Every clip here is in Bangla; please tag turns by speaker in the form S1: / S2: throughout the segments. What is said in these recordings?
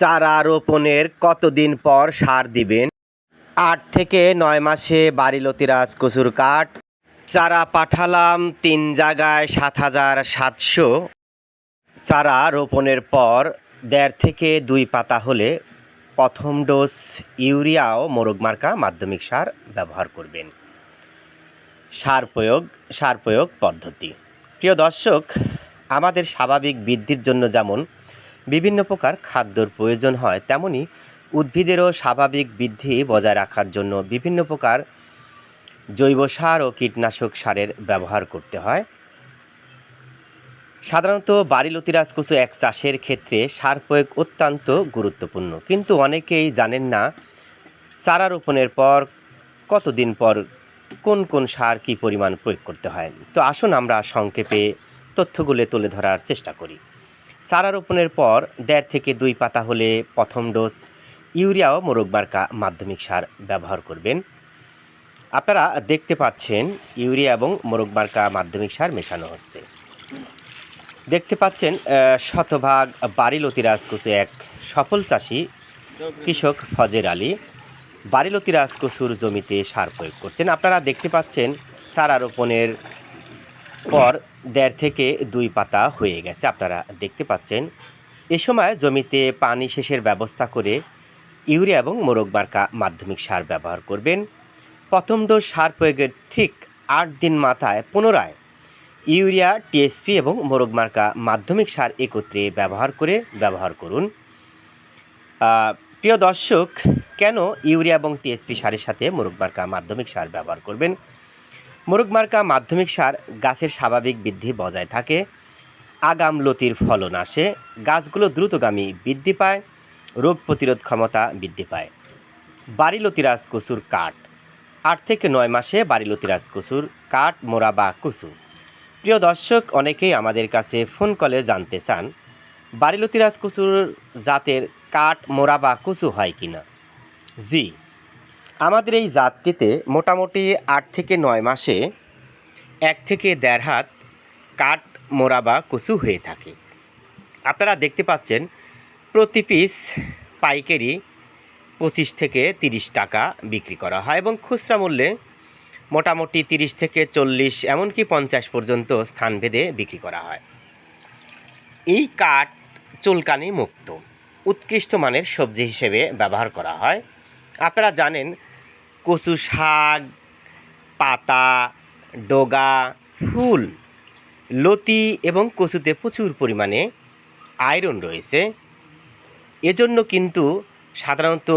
S1: চারা রোপণের কতদিন পর সার দিবেন? আট থেকে নয় মাসে বাড়িলতিরাজ কচুর কাঠ। চারা পাঠালাম তিন জায়গায় সাত হাজার সাতশো। চারা রোপণের পর দেড় থেকে দুই পাতা হলে প্রথম ডোজ ইউরিয়া ও মোরগ মার্কা মাধ্যমিক সার ব্যবহার করবেন। সার প্রয়োগ সার প্রয়োগ পদ্ধতি। প্রিয় দর্শক, আমাদের স্বাভাবিক বৃদ্ধির জন্য যেমন বিভিন্ন প্রকার খাদ্যর প্রয়োজন হয়, তেমনি উদ্ভিদেরও স্বাভাবিক বৃদ্ধি বজায় রাখার জন্য বিভিন্ন প্রকার জৈব সার ও কীটনাশক সারের ব্যবহার করতে হয়। সাধারণত বাড়িলতিরাজ কচু এক চাষের ক্ষেত্রে সার প্রয়োগ অত্যন্ত গুরুত্বপূর্ণ। কিন্তু অনেকেই জানেন না চারা রোপণের পর কতদিন পর কোন কোন সার কী পরিমাণ প্রয়োগ করতে হয়। তো আসুন আমরা সংক্ষেপে তথ্যগুলো তুলে ধরার চেষ্টা করি। চারা রোপণের পর দেড় থেকে দুই পাতা হলে প্রথম ডোজ। ইউরিয়া ও মোরগবার্কা মাধ্যমিক সার ব্যবহার করবেন। আপনারা দেখতে পাচ্ছেন ইউরিয়া এবং মোরগবার্কা মাধ্যমিক সার মেশানো হচ্ছে। দেখতে পাচ্ছেন শতভাগ বাড়িলতি রাজকুচু এক সফল চাষি, কৃষক ফজের আলী। বাড়িলতি রাজকচুর জমিতে সার প্রয়োগ করছেন। আপনারা দেখতে পাচ্ছেন, সারা রোপণের পর দেড় থেকে দুই পাতা হয়ে গেছে। আপনারা দেখতে পাচ্ছেন, এ সময় জমিতে পানি সেচের ব্যবস্থা করে ইউরিয়া এবং মোরগ মার্কা মাধ্যমিক সার ব্যবহার করবেন। প্রথম ডোজ সার প্রয়োগের ঠিক আট দিন মাথায় পুনরায় ইউরিয়া টিএসপি এবং মোরগ মার্কা মাধ্যমিক সার একত্রে ব্যবহার করে ব্যবহার করুন। প্রিয় দর্শক, কেন ইউরিয়া এবং টিএসপি সারের সাথে মোরগ মার্কা মাধ্যমিক সার ব্যবহার করবেন? মোরগ মার্কা মাধ্যমিক সার গাছের স্বাভাবিক বৃদ্ধি বজায় থাকে। আগাম লতির ফলন আসে, গাছগুলো দ্রুতগামী বৃদ্ধি পায়, রোগ প্রতিরোধ ক্ষমতা বৃদ্ধি পায়। বাড়িলতিরাজ কচুর কাঠ। আট থেকে নয় মাসে বাড়িলতিরাজ কচুর কাঠ, মোড়া বা কচু প্রিয় দর্শক, অনেকেই আমাদের কাছে ফোন কলে জানতে চান বাড়িলতিরাজ কচুর জাতের কাঠ, মোড়া বা কচু হয় কিনা? জি আমাদের এই জাতটিতে মোটামুটি আট থেকে নয় মাসে এক থেকে দেড় হাত কাঠ, মোড়া বা কচু হয়ে থাকে। আপনারা দেখতে পাচ্ছেন প্রতি পিস পাইকারি পঁচিশ থেকে তিরিশ টাকা বিক্রি করা হয় এবং খুচরা মূল্যে মোটামুটি তিরিশ থেকে চল্লিশ, এমনকি পঞ্চাশ পর্যন্ত স্থানভেদে বিক্রি করা হয়। এই কাঠ চুলকানি মুক্ত, উৎকৃষ্ট মানের সবজি হিসেবে ব্যবহার করা হয়। আপনারা জানেন কচু শাক, পাতা, ডগা, ফুল, লতি এবং কচুতে প্রচুর পরিমাণে আয়রন রয়েছে। এজন্য কিন্তু সাধারণত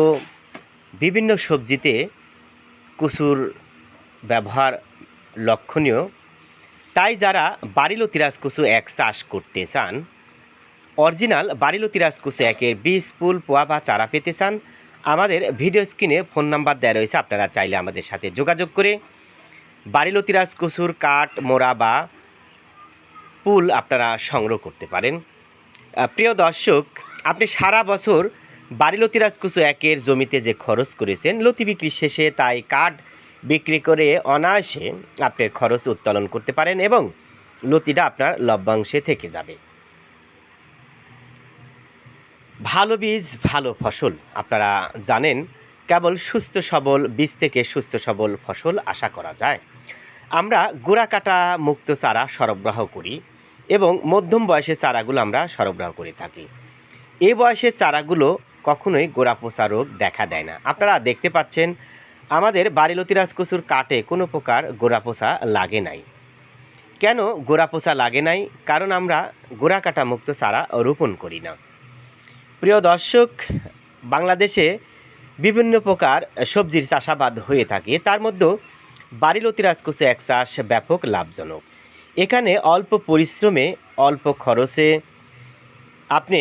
S1: বিভিন্ন সবজিতে কচুর ব্যবহার লক্ষণীয়। তাই যারা বাড়িলতিরাজ কচু এক চাষ করতে চান, অরিজিনাল বাড়িলতিরাজ কচু একের বীজ, ফুল, পোয়া বা চারা পেতে চান আমাদের ভিডিও স্ক্রিনে ফোন নাম্বার দেওয়া রয়েছে, আপনারা চাইলে আমাদের সাথে যোগাযোগ করে বাড়িলতিরাজ কচুর কাঠ, মোড়া বা পুল আপনারা সংগ্রহ করতে পারেন। প্রিয় দর্শক, আপনি সারা বছর বাড়িলতিরাজ কুচু একের জমিতে যে খরচ করেছেন, লতি বিক্রি শেষে তাই কাঠ বিক্রি করে অনায়াসে আপনার খরচ উত্তোলন করতে পারেন এবং লতিটা আপনার লভ্যাংশে থেকে যাবে। ভালো বীজ, ভালো ফসল। আপনারা জানেন, কেবল সুস্থ সবল বীজ থেকে সুস্থ সবল ফসল আশা করা যায়। আমরা গোড়া কাটা মুক্ত চারা সরবরাহ করি এবং মধ্যম বয়সের চারাগুলো আমরা সরবরাহ করে থাকি। এই বয়সের চারাগুলো কখনোই গোড়া পচা রোগ দেখা দেয় না। আপনারা দেখতে পাচ্ছেন, আমাদের বাড়িলতিরাজ কচুর কাটে কোনো প্রকার গোড়া পচা লাগে নাই। কেন গোড়া পচা লাগে নাই? কারণ আমরা গোড়া কাটা মুক্ত চারা রোপণ করি না। প্রিয় দর্শক, বাংলাদেশে বিভিন্ন প্রকার সবজির চাষাবাদ হয়ে থাকে। তার মধ্যেও বাড়িলতিরাজ কচু এক চাষ ব্যাপক লাভজনক। এখানে অল্প পরিশ্রমে, অল্প খরচে আপনি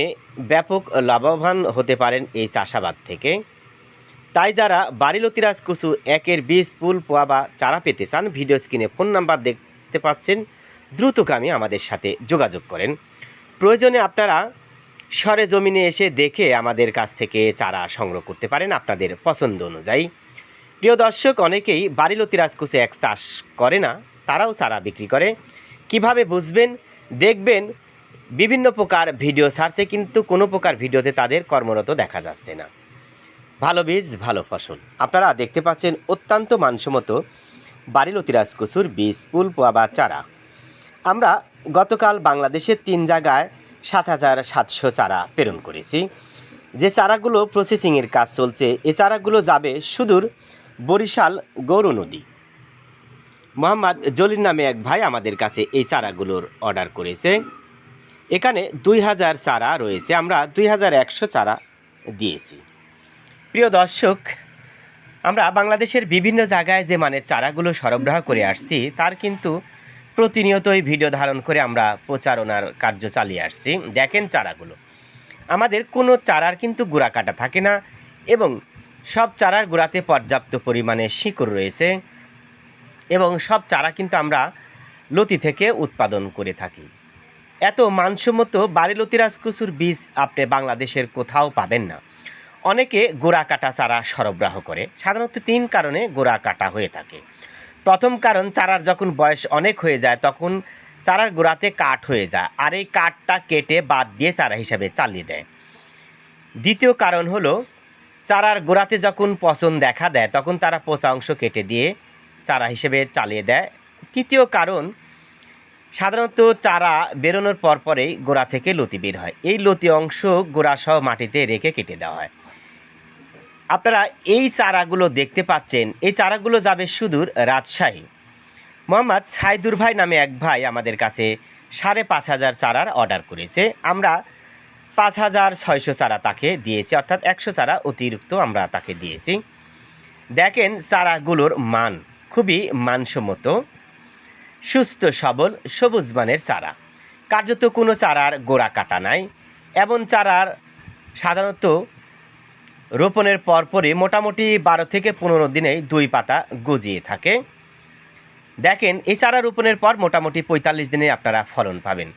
S1: ব্যাপক লাভবান হতে পারেন এই চাষাবাদ থেকে। তাই যারা বাড়িলতিরাজ কচু একের বীজ, ফুল, পোয়া বা চারা পেতে চান, ভিডিও স্ক্রিনে ফোন নাম্বার দেখতে পাচ্ছেন, দ্রুতগামী আমাদের সাথে যোগাযোগ করেন। প্রয়োজনে আপনারা সরে জমিনে এসে দেখে আমাদের কাছ থেকে চারা সংগ্রহ করতে পারেন আপনাদের পছন্দ অনুযায়ী। প্রিয় দর্শক, অনেকেই বাড়িলতি রাজকুচে এক চাষ করে না, তারাও চারা বিক্রি করে। কীভাবে বুঝবেন? দেখবেন, বিভিন্ন প্রকার ভিডিও ছাড়ছে, কিন্তু কোনো প্রকার ভিডিওতে তাদের কর্মরত দেখা যাচ্ছে না। ভালো বীজ, ভালো ফসল। আপনারা দেখতে পাচ্ছেন অত্যন্ত মানসম্মত বাড়িলতি রাজকসুর বীজ পুল বা চারা। আমরা গতকাল বাংলাদেশের তিন জায়গায় সাত হাজার সাতশো চারা প্রেরণ করেছি। যে চারাগুলো প্রসেসিংয়ের কাজ চলছে, এ চারাগুলো যাবে সুদূর বরিশাল গৌর নদী। মোহাম্মদ জলির নামে এক ভাই আমাদের কাছে এই চারাগুলোর অর্ডার করেছে। এখানে দুই হাজার চারা রয়েছে, আমরা দুই হাজার একশো চারা দিয়েছি। প্রিয় দর্শক, আমরা বাংলাদেশের বিভিন্ন জায়গায় যে মানের চারাগুলো সরবরাহ করে আসছি, তার কিন্তু প্রতিনিয়তই ভিডিও ধারণ করে আমরা প্রচারণার কার্য চালিয়ে আসছি। দেখেন চারাগুলো। আমাদের কোনো চারার কিন্তু গুঁড়া কাটা থাকে না এবং সব চারার গোড়াতে পর্যাপ্ত পরিমাণে শিকড় রয়েছে এবং সব চারা কিন্তু আমরা লতি থেকে উৎপাদন করে থাকি। এত মানসম্মত বাড়িলতি রাজকুচুর বীজ আপনি বাংলাদেশের কোথাও পাবেন না। অনেকে গোড়া কাটা চারা সরবরাহ করে। সাধারণত তিন কারণে গোড়া কাটা হয়ে থাকে। প্রথম কারণ চারার যখন বয়স অনেক হয়ে যায়, তখন চারার গোড়াতে কাঠ হয়ে যায় আর এই কাঠটা কেটে বাদ দিয়ে চারা হিসাবে চালিয়ে দেয়। দ্বিতীয় কারণ হলো, চারার গোড়াতে যখন পচন দেখা দেয়, তখন তারা পচা অংশ কেটে দিয়ে চারা হিসেবে চালিয়ে দেয়। তৃতীয় কারণ, সাধারণত চারা বেরোনোর পর পরেই গোড়া থেকে লতি বের হয়। এই লতি অংশ গোড়াসহ মাটিতে রেখে কেটে দেওয়া হয়। আপনারা এই চারাগুলো দেখতে পাচ্ছেন। এই চারাগুলো যাবে সুদূর রাজশাহী। মোহাম্মদ সাইদুর ভাই নামে এক ভাই আমাদের কাছে সাড়ে পাঁচ হাজার চারার অর্ডার করেছে। আমরা পাঁচ হাজার ছয়শো চারা তাকে দিয়েছি, অর্থাৎ একশো চারা অতিরিক্ত আমরা তাকে দিয়েছি। দেখেন চারাগুলোর মান খুবই মানসম্মত, সুস্থ, সবল, সবুজ মানের চারা। কার্যত কোনো চারার গোড়া কাটা নাই। এমন চারার সাধারণত রোপণের পরপরই মোটামুটি বারো থেকে পনেরো দিনেই দুই পাতা গজিয়ে থাকে। দেখেন, এই চারা রোপণের পর মোটামুটি পঁয়তাল্লিশ দিনে আপনারা ফলন পাবেন।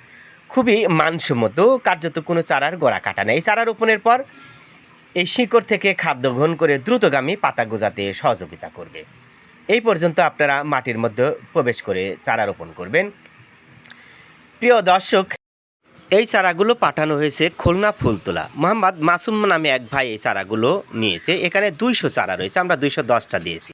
S1: খুবই মানসম্মত, কার্যত কোনো চারার গোড়া কাটা নেই। এই চারা রোপণের পর এই শিকড় থেকে খাদ্য গ্রহণ করে দ্রুতগামী পাতা গোজাতে সহযোগিতা করবে। এই পর্যন্ত আপনারা মাটির মধ্যে প্রবেশ করে চারা রোপণ করবেন। প্রিয় দর্শক এই চারাগুলো পাঠানো হয়েছে খুলনা ফুলতলা। মোহাম্মদ মাসুম নামে এক ভাই এই চারাগুলো নিয়েছে। এখানে দুইশো চারা রয়েছে, আমরা দুইশো দশটা দিয়েছি।